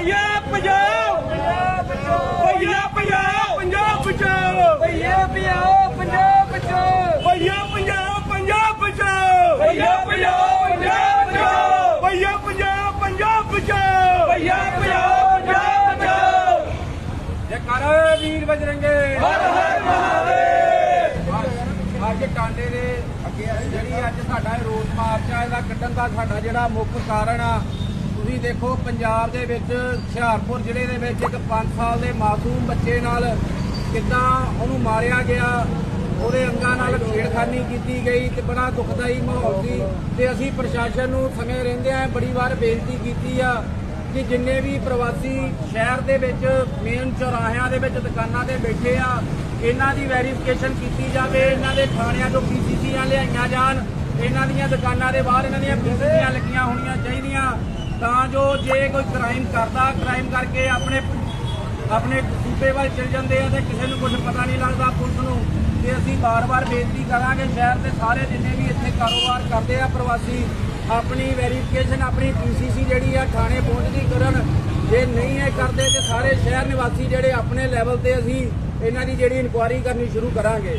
ਭਈਆ ਪੰਜਾਬ ਬਚਾਓ। ਭਈਆ ਭਜਾਓ ਪੰਜਾਬ ਬਚਾਓ। ਭਈਆ ਭਜਾਓ ਪੰਜਾਬ ਬਚਾਓ। ਭਈਆ ਭਜਾਓ ਪੰਜਾਬ ਬਚਾਓ। ਭਈਆ ਭਜਾਓ ਪੰਜਾਬ ਬਚਾਓ। ਭਈਆ ਭਜਾਓ ਪੰਜਾਬ ਬਚਾਓ। ਜੈਕਾਰਾ ਵੀਰ ਬਜਰੰਗੇ। ਹਰ ਹਰ ਮਹਾਦੇਵ। ਅੱਜ ਟਾਂਡੇ ਦੇ ਅੱਗੇ ਜਿਹੜੀ ਅੱਜ ਸਾਡਾ ਇਹ ਰੋਸ ਮਾਰਚ ਆ ਇਹਦਾ ਕੱਢਣ ਦਾ ਸਾਡਾ ਜਿਹੜਾ ਮੁੱਖ ਕਾਰਨ ਆ ਤੁਸੀਂ ਦੇਖੋ, ਪੰਜਾਬ ਦੇ ਵਿੱਚ ਹੁਸ਼ਿਆਰਪੁਰ ਜ਼ਿਲ੍ਹੇ ਦੇ ਵਿੱਚ ਇੱਕ 5 ਸਾਲ ਦੇ ਮਾਸੂਮ ਬੱਚੇ ਨਾਲ ਕਿੱਦਾਂ ਉਹਨੂੰ ਮਾਰਿਆ ਗਿਆ, ਉਹਦੇ ਅੰਗਾਂ ਨਾਲ ਛੇੜਖਾਨੀ ਕੀਤੀ ਗਈ ਤੇ ਬੜਾ ਦੁਖਦਾਈ ਮਾਹੌਲ ਸੀ ਤੇ ਅਸੀਂ ਪ੍ਰਸ਼ਾਸਨ ਨੂੰ ਸਮੇਂ ਰਹਿੰਦਿਆਂ ਬੜੀ ਵਾਰ ਬੇਨਤੀ ਕੀਤੀ ਆ ਕਿ ਜਿੰਨੇ ਵੀ ਪ੍ਰਵਾਸੀ ਸ਼ਹਿਰ ਦੇ ਵਿੱਚ ਮੇਨ ਚੌਰਾਹਿਆਂ ਦੇ ਵਿੱਚ ਦੁਕਾਨਾਂ ਤੇ ਬੈਠੇ ਆ, ਇਹਨਾਂ ਦੀ ਵੈਰੀਫਿਕੇਸ਼ਨ ਕੀਤੀ ਜਾਵੇ, ਇਹਨਾਂ ਦੇ ਥਾਣਿਆਂ ਤੋਂ ਪੀਸੀਸੀਆਂ ਲਿਆਈਆਂ ਜਾਣ, ਇਹਨਾਂ ਦੀਆਂ ਦੁਕਾਨਾਂ ਦੇ ਬਾਹਰ ਇਹਨਾਂ ਦੀਆਂ ਪੀਸੀਸੀਆਂ ਲੱਗੀਆਂ ਹੋਣੀਆਂ ਚਾਹੀਦੀਆਂ। ਤਾਂ ਜੋ ਜੇ ਕੋਈ ਕ੍ਰਾਈਮ ਕਰਦਾ ਕ੍ਰਾਈਮ ਕਰਕੇ ਆਪਣੇ ਆਪਣੇ ਸੂਬੇ ਵੱਲ ਚਲ ਜਾਂਦੇ ਆ ਤੇ ਕਿਸੇ ਨੂੰ ਕੁਝ ਪਤਾ ਨਹੀਂ ਲੱਗਦਾ ਪੁਲਿਸ ਨੂੰ। ਤੇ ਅਸੀਂ ਬਾਰ-ਬਾਰ ਬੇਨਤੀ ਕਰਾਂਗੇ ਸ਼ਹਿਰ ਦੇ ਸਾਰੇ ਜਿੰਨੇ ਵੀ ਇੱਥੇ ਕਾਰੋਬਾਰ ਕਰਦੇ ਆ ਪ੍ਰਵਾਸੀ, ਆਪਣੀ ਵੈਰੀਫਿਕੇਸ਼ਨ ਆਪਣੀ ਪੀਸੀਸੀ ਜਿਹੜੀ ਆ ਥਾਣੇ ਪਹੁੰਚਦੀ ਕਰਨ। ਜੇ ਨਹੀਂ ਇਹ ਕਰਦੇ ਤੇ ਸਾਰੇ ਸ਼ਹਿਰ ਨਿਵਾਸੀ ਜਿਹੜੇ ਆਪਣੇ ਲੈਵਲ ਤੇ ਅਸੀਂ ਇਹਨਾਂ ਦੀ ਜਿਹੜੀ ਇਨਕੁਆਇਰੀ ਕਰਨੀ ਸ਼ੁਰੂ ਕਰਾਂਗੇ।